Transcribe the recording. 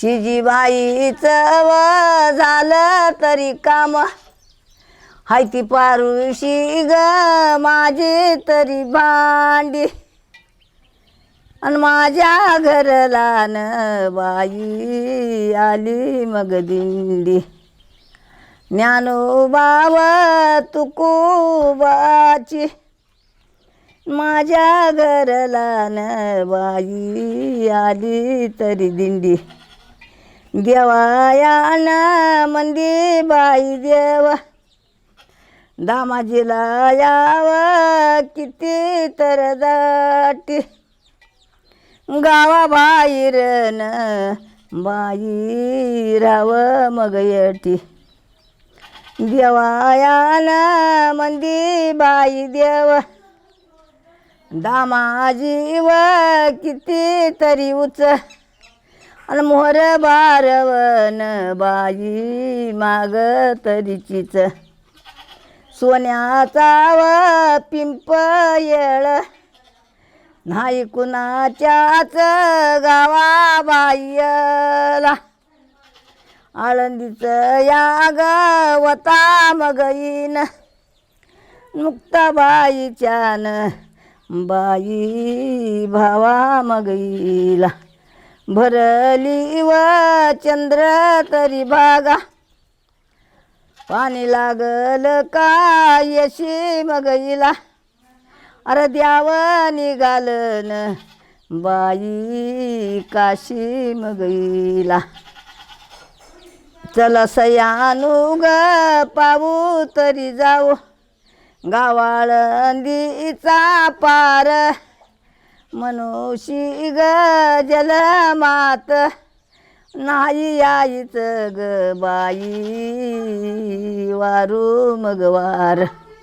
शिजीबाईचं व झालं तरी काम. हाय ती पारुशी ग माझी तरी भांडी. आणि माझ्या घरला न बाई आली मग दिंडी. ज्ञानोबाव तुकोबाची. माझ्या घरला न बाई आली तरी दिंडी. देवाया ना मंदी बाई देवा. दामाजीला यावा किती तर दाटी. गावाबाहेर न बाई राव मग येटी. ना मंदी बाई देव. दामाजी व किती तरी उच आणि मोहर बारवन बाई माग तरीचीच. सोन्याचा व पिंप येळ. नाही कुणाच्याच गावा बाईला. आळंदीचं या गवता मगईन. मुक्ताबाईच्यान बाई भावा मगईला. भरली व चंद्र तरी बागा. पाणी लागल का यशी मगईला अरे द्याव न बाई काशी मगईला चल सयानू ग पाऊ तरी जाऊ. गावाळंदीचा पार. मनुषी ग जलमात नाही यायच ग बाई वारू मगवार.